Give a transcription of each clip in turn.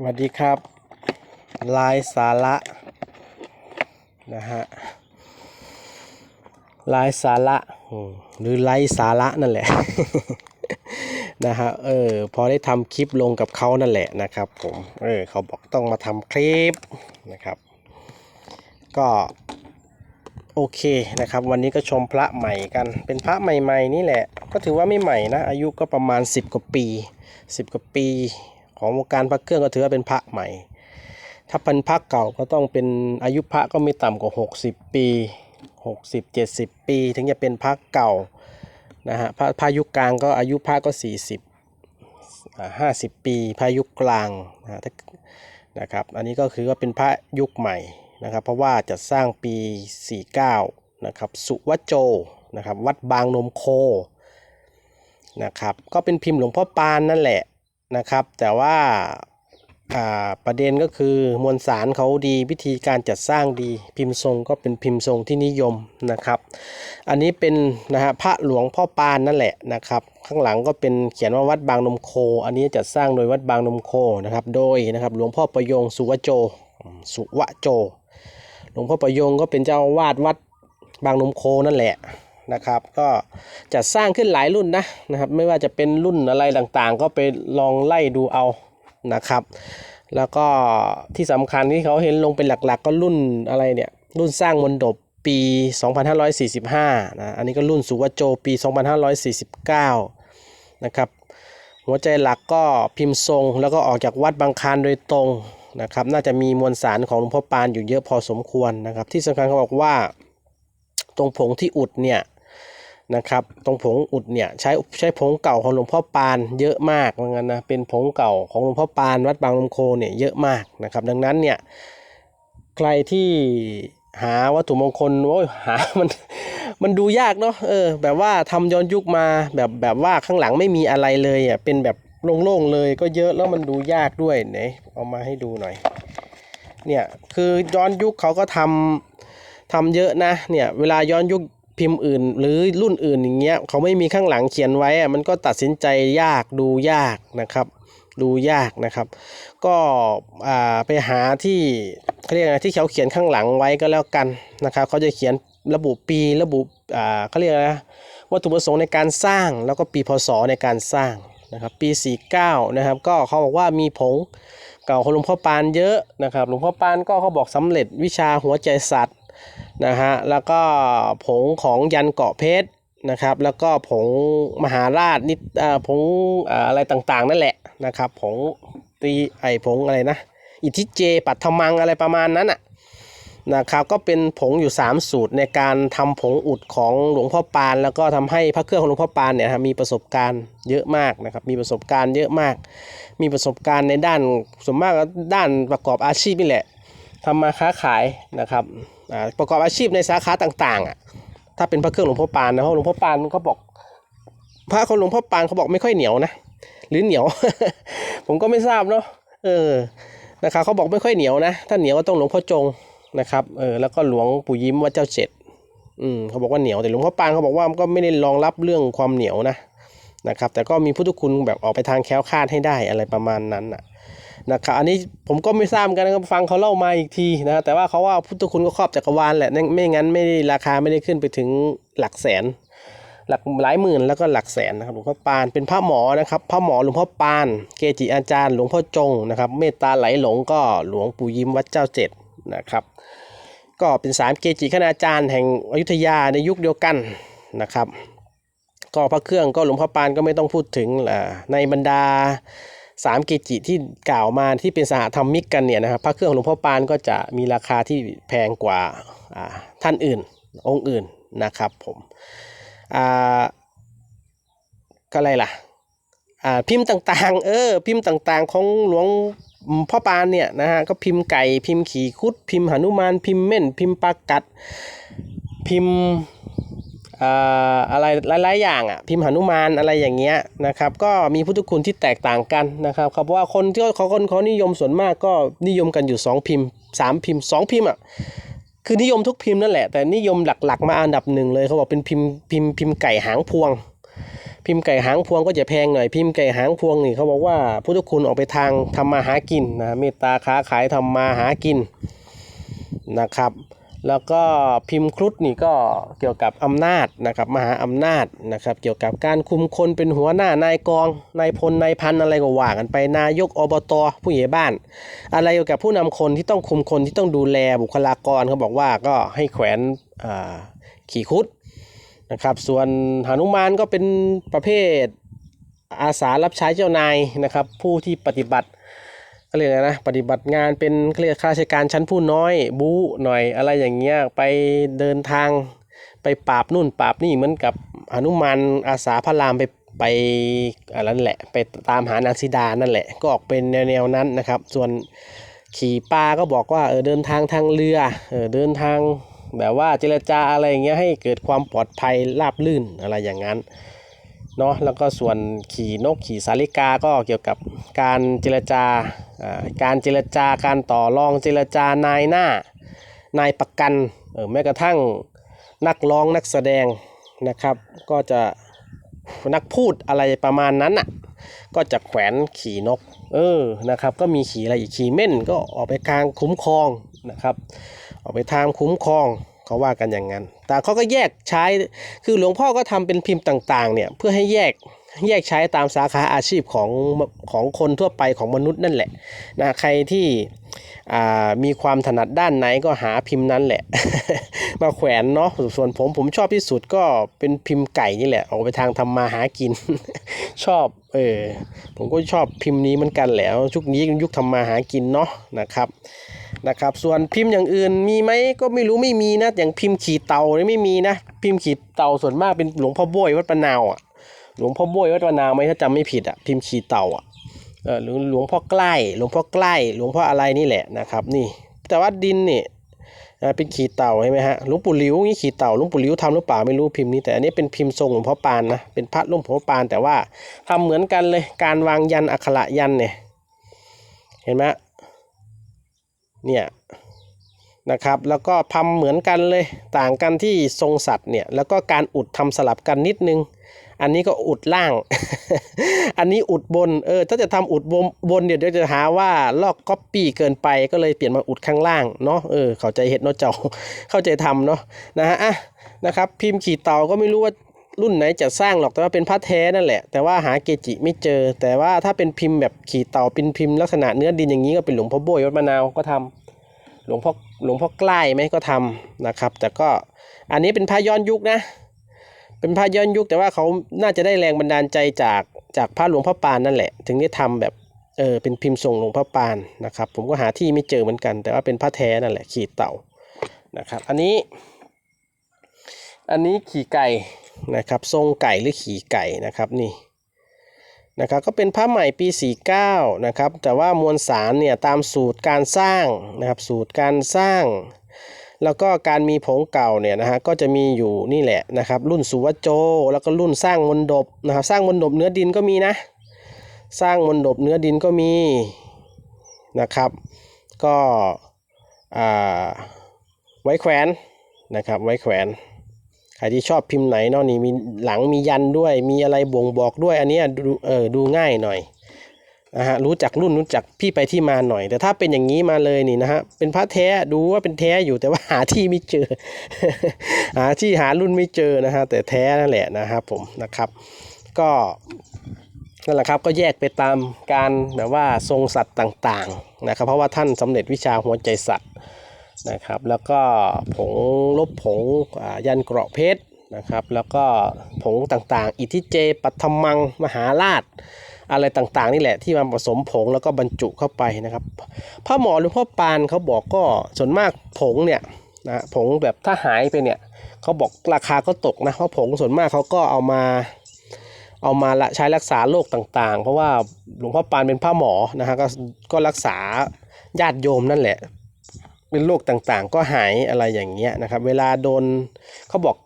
สวัสดีครับ ลายสาระนะฮะลายสาระหรือไลสาระนั่นแหละนะฮะเออพอได้ทำคลิปลงกับเขานั่นแหละนะครับผมเออเขาบอกต้องมาทำคลิปนะครับ ก็โอเคนะครับ วันนี้ก็ชมพระใหม่กันเป็นพระใหม่ ๆ นี่แหละ ก็ถือว่าไม่ใหม่นะ อายุก็ประมาณ 10 กว่าปี 10 กว่าปี ของวงการพระเครื่องก็ถือว่าเป็นพระใหม่ ถ้าเป็นพระเก่าก็ต้องเป็นอายุพระก็ไม่ต่ำกว่า 60 ปี 60 70 ปี ถึงจะเป็นพระเก่านะฮะพระพระยุคกลางก็อายุพระก็ 40อ่า50 ปีพระยุคกลางนะฮะนะครับอันนี้ก็คือว่าเป็นพระยุคใหม่นะครับ เพราะว่าจะสร้างปี 49 นะครับสุวัจโจนะครับวัดบางนมโคนะครับก็เป็นพิมพ์หลวงพ่อปานนั่นแหละ นะครับ แต่ว่าอ่าประเด็นก็คือมวลสารเขาดีวิธีการจัดสร้างดีพิมพ์ทรงก็เป็นพิมพ์ทรงที่นิยมนะครับ อันนี้เป็นนะฮะพระหลวงพ่อปานนั่นแหละนะครับ ข้างหลังก็เป็นเขียนว่าวัดบางนมโค อันนี้จัดสร้างโดยวัดบางนมโคนะครับ โดยนะครับหลวงพ่อประยงสุวโจ สุวโจ หลวงพ่อประยงก็เป็นเจ้าวาดวัดบางนมโคนั่นแหละ นะครับ ก็จัดสร้างขึ้นหลายรุ่นนะนะครับ ไม่ว่าจะเป็นรุ่นอะไรต่างๆ ก็ไปลองไล่ดูเอานะครับ แล้วก็ที่สำคัญที่เขาเห็นลงเป็นหลักๆ ก็รุ่นอะไรเนี่ยรุ่นสร้างมนดบปี 2545นะอันนี้ก็รุ่นสุวโจปี 2549 นะครับหัวใจหลักก็พิมพ์ทรง แล้วก็ออกจากวัดบางคานโดยตรงนะครับน่าจะมีมวลสารของหลวงพ่อปานอยู่เยอะพอสมควรนะครับ ที่สำคัญเขาบอกว่า ตรงผงที่อุดเนี่ย นะครับ ตรงผงอุดเนี่ยใช้ใช้ผงเก่าของหลวงพ่อปานเยอะมากเหมือนกันนะเป็นผงเก่าของหลวงพ่อปานวัดบางลมโคเนี่ยเยอะมากนะครับ ดังนั้นเนี่ยใครที่หาวัตถุมงคลโอ้ยหามันมันดูยากเนาะเออ แบบว่าทำย้อนยุคมาแบบแบบว่าข้างหลังไม่มีอะไรเลยอะเป็นแบบโล่งๆเลยก็เยอะแล้วมันดูยากด้วยไหนเอามาให้ดูหน่อย เนี่ยคือย้อนยุคเขาก็ทำทำเยอะนะเนี่ยเวลาย้อนยุค พิมพ์อื่น หรือรุ่นอื่นอย่างเงี้ยเขาไม่มีข้างหลังเขียนไว้อะมันก็ตัดสินใจยากดูยากนะครับ ดูยากนะครับ ก็ไปหาที่เขาเรียกอะไรที่เขาเขียนข้างหลังไว้ก็แล้วกันนะครับเขาจะเขียนระบุปีระบุเขาเรียกอะไรนะวัตถุประสงค์ในการสร้างแล้วก็ปีพศในการสร้างนะครับปี 49นะครับก็เขาบอกว่ามีผงเก่าของหลวงพ่อปานเยอะนะครับหลวงพ่อปานก็เขาบอกสำเร็จวิชาหัวใจสัตว์ นะฮะแล้วก็ผงของยันเกาะเพชรนะครับ แล้วก็ผงมหาราชนิดผงอะไรต่างๆ นั่นแหละนะครับผงตีไอผงอะไรนะ อิทิเจปัทมังอะไรประมาณนั้นอะนะครับก็เป็นผงอยู่ 3 สูตรในการทำผงอุดของหลวงพ่อปาน แล้วก็ทำให้พระเครื่องของหลวงพ่อปานเนี่ยนะมีประสบการณ์เยอะมากนะครับมีประสบการณ์เยอะมาก มีประสบการณ์ในด้านส่วนมากด้านประกอบอาชีพนี่แหละ ทำมาค้าขายนะครับอ่าประกอบอาชีพในสาขาต่างๆอะถ้าเป็นพระเครื่องหลวงพ่อปานนะเพราะหลวงพ่อปานเขาบอก พระของหลวงพ่อปานเขาบอกไม่ค่อยเหนียวนะหรือเหนียว ผมก็ไม่ทราบเนาะเออนะครับเขาบอกไม่ค่อยเหนียวนะ ถ้าเหนียวก็ต้องหลวงพ่อจงนะครับเออแล้วก็หลวงปู่ยิ้มวัดเจ้าเจ็ดอืมเขาบอกว่าเหนียวแต่หลวงพ่อปานเขาบอกว่ามันก็ไม่ได้รองรับเรื่องความเหนียวนะนะครับ แต่ก็มีพุทธคุณแบบออกไปทางแคล้วคลาดให้ได้อะไรประมาณนั้นน่ะ นะครับอันนี้ผมก็ไม่ทราบกันนะครับฟังเขาเล่ามาอีกทีนะแต่ว่าเขาว่าพุทธคุณก็ครอบจักรวาลแหละไม่งั้นไม่ได้ราคาไม่ได้ขึ้นไปถึงหลักแสน หลักหลายหมื่นแล้วก็หลักแสนนะครับหลวงพ่อปานเป็นพระหมอนะครับพระหมอหลวงพ่อปาน เกจิอาจารย์ หลวงพ่อจงนะครับเมตตาไหลหลงก็หลวงปู่ยิ้มวัดเจ้าเจ็ดนะครับ ก็เป็นสามเกจิคณาจารย์แห่งอยุธยาในยุคเดียวกันนะครับก็พระเครื่องก็หลวงพ่อปานก็ไม่ต้องพูดถึงแหละในบรรดา สามเกจิที่กล่าวมาที่เป็นสหธรรมิกกันเนี่ยนะครับพระเครื่องของหลวงพ่อปานก็จะมีราคาที่แพงกว่าท่านอื่น องค์อื่นนะครับผมก็อะไรล่ะพิมพ์ต่างๆเออพิมพ์ต่างๆ ของหลวงพ่อปานเนี่ยนะฮะก็พิมพ์ไก่พิมพ์ขี่คุด พิมพ์หนุมานพิมพ์เม่น พิมพ์ปลากัด พิมพ์ อะไรหลาย ๆ อย่างอะพิมพ์หนุมานอะไรอย่างเงี้ยนะครับก็มีพุทธคุณที่แตกต่างกันนะครับเขาบอกว่าคนที่เขาคนเขานิยมส่วนมากก็นิยมกันอยู่ 2 พิมพ์ 3 พิมพ์ 2 พิมพ์อะคือนิยมทุกพิมพ์นั่นแหละแต่นิยมหลัก ๆ มาอันดับหนึ่งเลยเขาบอกเป็นพิมพ์พิมพ์พิมพ์ไก่หางพวง พิมพ์ไก่หางพวงก็จะแพงหน่อยพิมพ์ไก่หางพวงนี่เขาบอกว่าพุทธคุณออกไปทางทำมาหากินนะเมตตาค้าขายทำมาหากินนะครับ แล้วก็พิมพ์ครุฑนี่ก็เกี่ยวกับอำนาจนะครับมหาอำนาจนะครับเกี่ยวกับการคุมคนเป็นหัวหน้านายกองนายพลนายพันอะไรก็ว่ากันไปนายกอบตผู้ใหญ่บ้าน อะไรเกี่ยวกับผู้นำคนที่ต้องคุมคนที่ต้องดูแลบุคลากรเขาบอกว่าก็ให้แขวนขี่ครุฑนะครับส่วนหนุมานก็เป็นประเภทอาสารับใช้เจ้านายนะครับผู้ที่ปฏิบัติ ก็เรียกนะปฏิบัติงานเป็นเขาเรียกข้าราชการชั้นผู้น้อยบู๊หน่อยอะไรอย่างเงี้ยไปเดินทางไปปราบนู่นปราบนี่เหมือนกับหนุมานอาสาพระรามไปไปอะไรนั่นแหละไปตามหานางสีดานั่นแหละ ก็ออกเป็นแนวๆนั้นนะครับ ส่วนขี่ปลาก็บอกว่าเออเดินทางทางเรือเออเดินทางแบบว่าเจรจาอะไรอย่างเงี้ยให้เกิดความปลอดภัยราบลื่นอะไรอย่างนั้น เนาะแล้วก็ส่วนขี่นกขี่สาลิกาก็เกี่ยวกับการเจรจาการเจรจาการต่อรองเจรจานายหน้านายประกันเออแม้กระทั่งนักร้องนักแสดงนะครับ ก็จะนักพูดอะไรประมาณนั้นอะก็จะแขวนขี่นก เออนะครับ ก็มีขี่อะไรอีกขี่เม่นก็ออกไปทางคุ้มครองนะครับ ออกไปทางคุ้มครอง เขาว่ากันอย่างนั้น แต่เขาก็แยกใช้ คือหลวงพ่อก็ทำเป็นพิมพ์ต่างๆ เนี่ยเพื่อให้แยกแยกใช้ตามสาขาอาชีพของของคนทั่วไปของมนุษย์นั่นแหละนะใครที่มีความถนัดด้านไหนก็หาพิมพ์นั้นแหละ มาแขวนเนาะส่วนผมผมชอบที่สุดก็เป็นพิมพ์ไก่นี่แหละ ออกไปทางทำมาหากิน ชอบเออผมก็ชอบพิมพ์นี้เหมือนกันแล้วชุกนี้ยุคทำมาหากินเนาะนะครับ นะครับ ส่วนพิมพ์อย่างอื่นมีไหมก็ไม่รู้ไม่มีนะอย่างพิมพ์ขีดเตาเนี่ยไม่มีนะ พิมพ์ขีดเตาส่วนมากเป็นหลวงพ่อโบ้ยวัดปะนาวอะหลวงพ่อโบ้ยวัดปะนาวไหมถ้าจำไม่ผิดอะพิมพ์ขีดเตาอะเออหรือหลวงพ่อใกล้หลวงพ่อใกล้หลวงพ่ออะไรนี่แหละนะครับ นี่ แต่ว่าดินนี่เป็นขีดเต่าใช่ไหมฮะหลวงปู่หลิวนี่ขีดเต่าหลวงปู่หลิวทำหรือเปล่าไม่รู้พิมพ์นี้แต่อันนี้เป็นพิมพ์ทรงหลวงพ่อปานนะเป็นพระหลวงพ่อปานแต่ว่าทำเหมือนกันเลยการวางยันอักขระยันเนี่ยเห็นไหม เนี่ยนะครับแล้วก็ทำเหมือนกันเลยต่างกันที่ทรงสัตว์เนี่ยแล้วก็การอุดทำสลับกันนิดนึง อันนี้ก็อุดล่าง อันนี้อุดบนเออถ้าจะทำอุดบนบนเดี๋ยวเดี๋ยวจะหาว่าลอกก๊อปปี้เกินไปก็เลยเปลี่ยนมาอุดข้างล่างเนาะเออเข้าใจเห็ดเนาะเจ้าเข้าใจทำเนาะนะฮะอะนะครับพิมพ์ขีเต่าก็ไม่รู้ว่า รุ่นไหนจะสร้างหรอกแต่ว่าเป็นพระแท้นั่นแหละ แต่ว่าหาเกจิไม่เจอ แต่ว่าถ้าเป็นพิมพ์แบบขีเต่าเป็นพิมพ์ลักษณะเนื้อดินอย่างนี้ก็เป็นหลวงพ่อโบยวัดมะนาวก็ทำหลวงพ่อหลวงพ่อใกล้ไหมก็ทำนะครับ แต่ก็อันนี้เป็นพระย้อนยุคนะ เป็นพระย้อนยุคแต่ว่าเขาน่าจะได้แรงบันดาลใจจากจากพระหลวงพ่อปานนั่นแหละ ถึงได้ทำแบบเออเป็นพิมพ์ทรงหลวงพ่อปานนะครับ ผมก็หาที่ไม่เจอเหมือนกัน แต่ว่าเป็นพระแท้นั่นแหละขีดเต่านะครับ อันนี้ อันนี้ขี่ไก่นะครับทรงไก่หรือขี่ไก่นะครับนี่นะครับก็เป็นผ้าใหม่ปี 49 นะครับแต่ว่ามวลสารเนี่ยตามสูตรการสร้างนะครับสูตรการสร้าง แล้วก็การมีผงเก่าเนี่ยนะฮะก็จะมีอยู่นี่แหละนะครับรุ่นสุวัจโจ แล้วก็รุ่นสร้างมนดบนะครับสร้างมนดบเนื้อดินก็มีนะ สร้างมนดบเนื้อดินก็มีนะครับ ก็อ่าไว้แขวนนะครับไว้แขวน ใครที่ชอบพิมพ์ไหนเนาะนี่มีหลังมียันด้วย มีอะไรบ่งบอกด้วย อันนี้ดูเออดูง่ายหน่อยนะฮะรู้จักรุ่นรู้จักพี่ไปที่มาหน่อย แต่ถ้าเป็นอย่างนี้มาเลยนี่นะฮะเป็นพระแท้ดูว่าเป็นแท้อยู่แต่ว่าหาที่ไม่เจอ หาที่หารุ่นไม่เจอนะฮะแต่แท้นั่นแหละนะครับผมนะครับ ก็นั่นแหละครับก็แยกไปตามการแบบว่าทรงสัตว์ต่างๆนะครับเพราะว่าท่านสำเร็จวิชาหัวใจสัตว์ นะครับ แล้วก็ผงลบผงยันเกราะเพชรนะครับ แล้วก็ผงต่างๆ อิทิเจ ปัทมัง มหาราช อะไรต่างๆ นี่แหละที่มาผสมผงแล้วก็บรรจุเข้าไปนะครับพ่อหมอหรือพ่อปานเขาบอกก็ส่วนมากผงเนี่ยนะผงแบบถ้าหายไปเนี่ยเขาบอกราคาก็ตกนะเพราะผงส่วนมากเขาก็เอามาเอามาละใช้รักษาโรคต่างๆ เพราะว่าหลวงพ่อปานเป็นพ่อหมอนะฮะก็ก็รักษาญาติโยมนั่นแหละ เป็นโรคต่างๆ ก็หายอะไรอย่างเงี้ยนะครับ เวลาโดนเขาบอก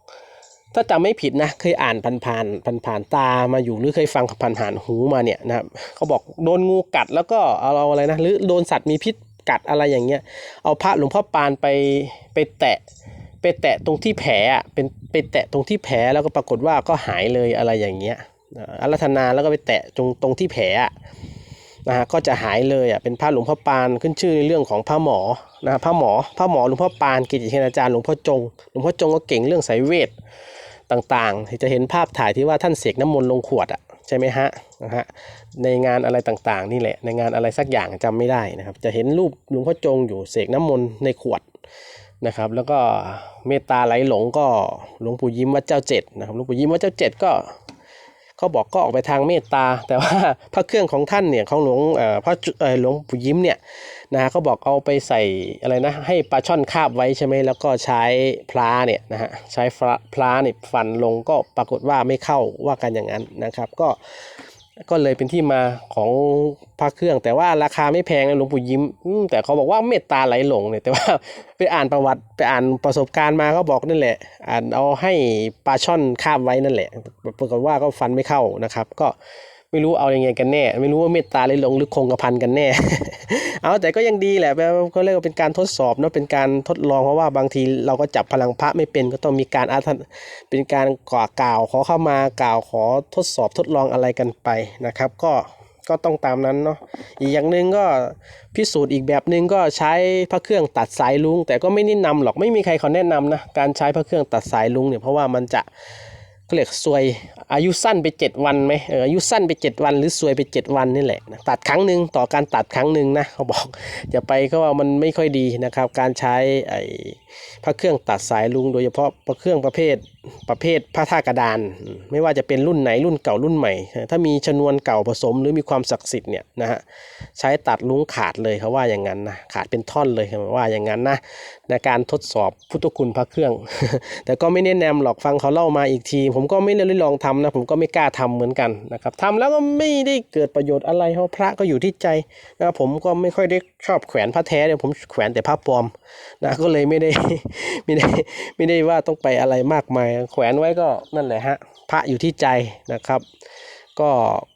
ถ้าจำไม่ผิดนะ เคยอ่านผ่านผ่านผ่านผ่านๆตามาอยู่หรือเคยฟังผ่านผ่านๆหูมาเนี่ยนะครับเขาบอกโดนงูกัดแล้วก็เอาเอาอะไรนะหรือโดนสัตว์มีพิษกัดอะไรอย่างเงี้ย เอาพระหลวงพ่อปานไปไปแตะไปแตะตรงที่แผลเป็นไปแตะตรงที่แผลแล้วก็ปรากฏว่าก็หายเลยอะไรอย่างเงี้ยอารัธนาแล้วก็ไปแตะตรงตรงที่แผล นะฮะก็จะหายเลยอะเป็นพระหลวงพ่อปานขึ้นชื่อในเรื่องของพระหมอนะฮะพระหมอพระหมอหลวงพ่อปานกิติเทศอาจารย์หลวงพ่อจงหลวงพ่อจงก็เก่งเรื่องสายเวทต่างๆ จะเห็นภาพถ่ายที่ว่าท่านเสกน้ำมนต์ลงขวดอะใช่ไหมฮะนะฮะในงานอะไรต่างๆ นี่แหละในงานอะไรสักอย่างจำไม่ได้นะครับ จะเห็นรูปหลวงพ่อจงอยู่เสกน้ำมนต์ในขวดนะครับ แล้วก็เมตตาไหลหลงก็หลวงปู่ยิ้มวัดเจ้าเจ็ดนะครับหลวงปู่ยิ้มวัดเจ้าเจ็ดก็ เขาบอกก็ออกไปทางเมตตา แต่ว่าพระเครื่องของท่านเนี่ยของหลวงเอ่อพระหลวงปู่ยิ้มเนี่ยนะฮะเขาบอกเอาไปใส่อะไรนะให้ปลาช่อนคาบไว้ใช่ไหมแล้วก็ใช้พลาเนี่ยนะฮะใช้พลาพลาเนี่ยฟันลงก็ปรากฏว่าไม่เข้าว่ากันอย่างนั้นนะครับ ก็ ก็เลยเป็นที่มาของพระเครื่อง แต่ว่าราคาไม่แพงนะหลวงปู่ยิ้มแต่เขาบอกว่าเมตตาไหลหลงเนี่ยแต่ว่าไปอ่านประวัติไปอ่านประสบการณ์มาเขาบอกนั่นแหละ อ่านเอาให้ปลาช่อนคาบไว้นั่นแหละปรากฏว่าก็ฟันไม่เข้านะครับ ก็ ไม่รู้เอาอยังไงกันแน่ ไม่รู้ว่าเมตตาไหลหลงหรือคงกระพันกันแน่ เอาแต่ก็ยังดีแหละแปลว่าก็เรียกว่าเป็นการทดสอบเนาะเป็นการทดลองเพราะว่าบางทีเราก็จับพลังพระไม่เป็นก็ต้องมีการอาถเป็นการก่อกล่าวขอเข้ามากล่าวขอทดสอบทดลองอะไรกันไปนะครับ ก็ก็ต้องตามนั้นเนาะอีกอย่างหนึ่งก็พิสูจน์อีกแบบหนึ่งก็ใช้พระเครื่องตัดสายลุง แต่ก็ไม่แนะนำหรอกไม่มีใครเขาแนะนำนะการใช้พระเครื่องตัดสายลุงเนี่ยเพราะว่ามันจะ เรียกซวยอายุสั้นไป 7 วันไหมอายุสั้นไป7วันหรือซวยไป 7 วันนี่แหละตัดครั้งหนึ่งต่อการตัดครั้งหนึ่งนะเขาบอกอย่าไปก็ว่ามันไม่ค่อยดีนะครับ การใช้ไอ พระเครื่องตัดสายลุงโดยเฉพาะพระเครื่องประเภทประเภทพระท่ากระดาน ไม่ว่าจะเป็นรุ่นไหนรุ่นเก่ารุ่นใหม่ ถ้ามีชนวนเก่าผสมหรือมีความศักดิ์สิทธิ์เนี่ยนะฮะใช้ตัดลุงขาดเลยเขาว่าอย่างนั้นนะขาดเป็นท่อนเลยเขาว่าอย่างนั้นนะในการทดสอบพุทธคุณพระเครื่อง แต่ก็ไม่แนะนำหรอกฟังเขาเล่ามาอีกที ผมก็ไม่ได้ลองทำนะผมก็ไม่กล้าทำเหมือนกันนะครับทำแล้วก็ไม่ได้เกิดประโยชน์อะไรเพราะพระก็อยู่ที่ใจนะผมก็ไม่ค่อยได้ชอบแขวนพระแท้เนี่ยผมแขวนแต่พระปลอมนะก็เลยไม่ได้ไม่ได้ไม่ได้ว่าต้องไปอะไรมากมาย แขวนไว้ก็นั่นแหละฮะพระอยู่ที่ใจนะครับ ก็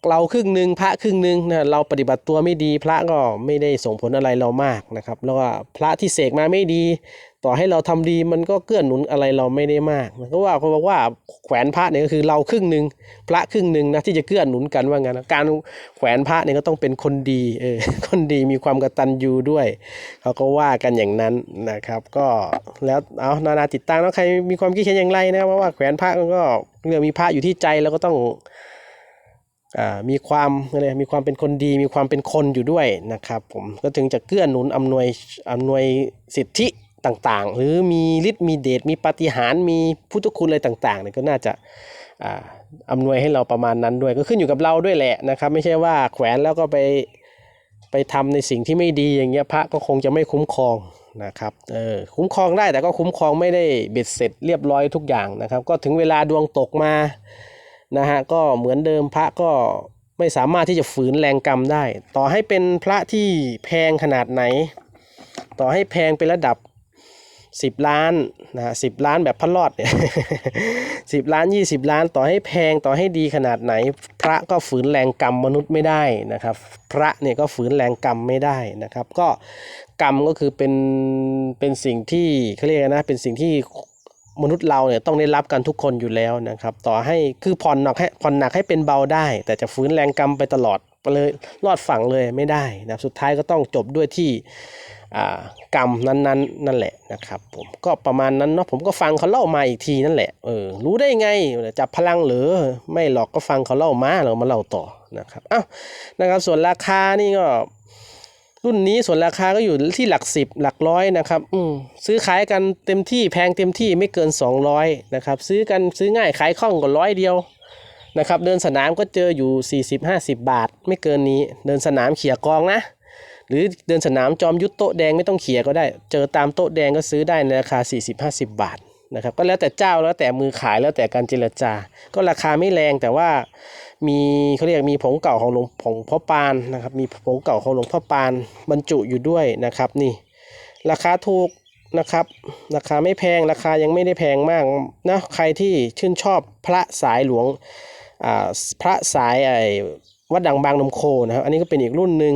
เราครึ่งหนึ่งพระครึ่งหนึ่งนะเราปฏิบัติตัวไม่ดี พระก็ไม่ได้ส่งผลอะไรเรามากนะครับ แล้วก็พระที่เสกมาไม่ดี ต่อให้เราทำดีมันก็เกื้อหนุนอะไรเราไม่ได้มากก็ว่าเขาบอกว่าแขวนพระเนี่ยก็คือเราครึ่งหนึ่งพระครึ่งหนึ่งนะที่จะเกื้อหนุนกันว่างั้นนะการแขวนพระเนี่ยก็ต้องเป็นคนดีเออคนดีมีความกตัญญูด้วยเขาก็ว่ากันอย่างนั้นนะครับ ก็แล้วเอานานาติดตั้งแล้วใครมีความคิดเห็นอย่างไรนะเพราะว่าแขวนพระมันก็เรื่องมีพระอยู่ที่ใจแล้วก็ต้องมีความอะไรมีความเป็นคนดี มีความเป็นคนอยู่ด้วยนะครับผมก็ถึงจะเกื้อหนุนอำนวยอำนวยสิทธิ ต่างๆ หรือมีฤทธิ์มีเดชมีปาฏิหาริย์มีพุทธคุณอะไรต่างๆเนี่ยก็น่าจะอ่ำนวยให้เราประมาณนั้นด้วยก็ขึ้นอยู่กับเราด้วยแหละนะครับ ไม่ใช่ว่าแขวนแล้วก็ไปไปทำในสิ่งที่ไม่ดีอย่างเงี้ยพระก็คงจะไม่คุ้มครองนะครับเออคุ้มครองได้แต่ก็คุ้มครองไม่ได้เบ็ดเสร็จเรียบร้อยทุกอย่างนะครับ ก็ถึงเวลาดวงตกมานะฮะก็เหมือนเดิมพระก็ไม่สามารถที่จะฝืนแรงกรรมได้ ต่อให้เป็นพระที่แพงขนาดไหน ต่อให้แพงเป็นระดับ 10ล้านนะฮะสิบล้านแบบพระรอดเนี่ยสิบล้าน20ล้านต่อให้แพงต่อให้ดีขนาดไหน พระก็ฝืนแรงกรรมมนุษย์ไม่ได้นะครับ พระเนี่ยก็ฝืนแรงกรรมไม่ได้นะครับ ก็กรรมก็คือเป็นเป็นสิ่งที่เขาเรียกนะเป็นสิ่งที่มนุษย์เราเนี่ยต้องได้รับกันทุกคนอยู่แล้วนะครับ ต่อให้คือผ่อนหนักให้ผ่อนหนักให้เป็นเบาได้ แต่จะฟื้นแรงกรรมไปตลอดเลยรอดฝั่งเลยไม่ได้นะสุดท้ายก็ต้องจบด้วยที่ กรรมนั้นๆนั่นแหละนะครับผมก็ประมาณนั้นเนาะผมก็ฟังเขาเล่ามาอีกทีนั่นแหละเออรู้ได้ไงจับพลังหรือไม่หรอกก็ฟังเขาเล่ามาเรามาเล่าต่อนะครับอ้าวนะครับส่วนราคานี่ก็ รุ่นนี้ส่วนราคาก็อยู่ที่หลักสิบหลักร้อยนะครับอืมซื้อขายกันเต็มที่แพงเต็มที่ไม่เกิน 200นะครับซื้อกันซื้อง่ายขายคล่องก็ร้อยเดียวนะครับเดินสนามก็เจออยู่ 40-50 บาท ไม่เกินนี้ เดินสนามเขี่ยกองนะ หรือเดินสนามจอมยุทธโต๊ะแดงไม่ต้องเขี่ยก็ได้ เจอตามโต๊ะแดงก็ซื้อได้ในราคา 40-50 บาทนะครับก็แล้วแต่เจ้าแล้วแต่มือขายแล้วแต่การเจรจา ก็ราคาไม่แรงแต่ว่ามีเขาเรียกมีผงเก่าของหลวงของพ่อปานนะครับมีผงเก่าของหลวงพ่อปานบรรจุอยู่ด้วยนะครับนี่ ราคาถูกนะครับ ราคาไม่แพงราคายังไม่ได้แพงมากนะใครที่ชื่นชอบพระสายหลวงอ่าพระสายไอ้วัดดังบางนมโคนะครับอันนี้ก็เป็นอีกรุ่นหนึ่ง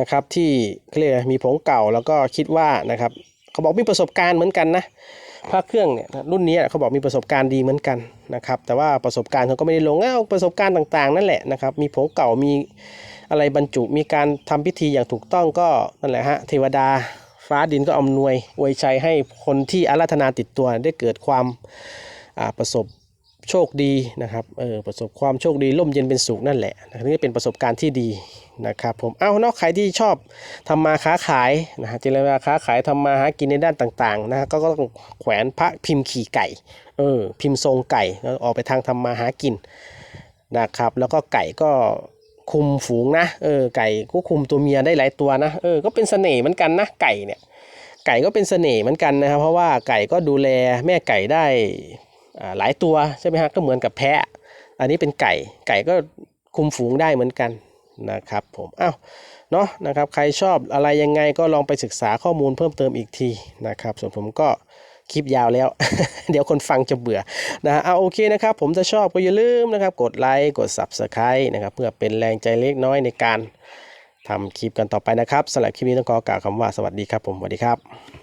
นะครับที่เรียกมีผงเก่าแล้วก็คิดว่านะครับเขาบอกมีประสบการณ์เหมือนกันนะพระเครื่องเนี่ยรุ่นนี้เขาบอกมีประสบการณ์ดีเหมือนกันนะครับแต่ว่าประสบการณ์เขาก็ไม่ได้ลงเอ้าประสบการณ์ต่างๆ นั่นแหละนะครับมีผงเก่ามีอะไรบรรจุมีการทำพิธีอย่างถูกต้องก็นั่นแหละฮะเทวดาฟ้าดินก็อำนวยอวยชัยให้คนที่อาราธนาติดตัวได้เกิดความประสบ โชคดีนะครับเออประสบความโชคดีร่มเย็นเป็นสุขนั่นแหละนะครับนี่เป็นประสบการณ์ที่ดีนะครับผมเอานอกใครที่ชอบทำมาค้าขายนะฮะเจริญมาค้าขายทำมาหากินในด้านต่างๆนะฮะก็ต้องแขวนพระพิมพ์ขี่ไก่เออพิมพ์ทรงไก่แล้วออกไปทางทำมาหากินนะครับแล้วก็ไก่ก็คุมฝูงนะเออไก่ก็คุมตัวเมียได้หลายตัวนะเออก็เป็นเสน่ห์เหมือนกันนะไก่เนี่ยไก่ก็เป็นเสน่ห์เหมือนกันนะครับเพราะว่าไก่ก็ดูแลแม่ไก่ได้ หลายตัวใช่ไหมฮะก็เหมือนกับแพะ อันนี้เป็นไก่ ไก่ก็คุมฝูงได้เหมือนกันนะครับผมอ้าวเนาะนะครับใครชอบอะไรยังไงก็ลองไปศึกษาข้อมูลเพิ่มเติมอีกทีนะครับส่วนผมก็คลิปยาวแล้ว เดี๋ยวคนฟังจะเบื่อนะฮะเอาโอเคนะครับ ผมถ้าชอบก็อย่าลืมนะครับ กดไลค์กด Subscribe นะครับเพื่อเป็นแรงใจเล็กน้อยในการทำคลิปกันต่อไปนะครับสำหรับคลิปนี้ต้องขอกล่าวคำว่าสวัสดีครับผมสวัสดีครับ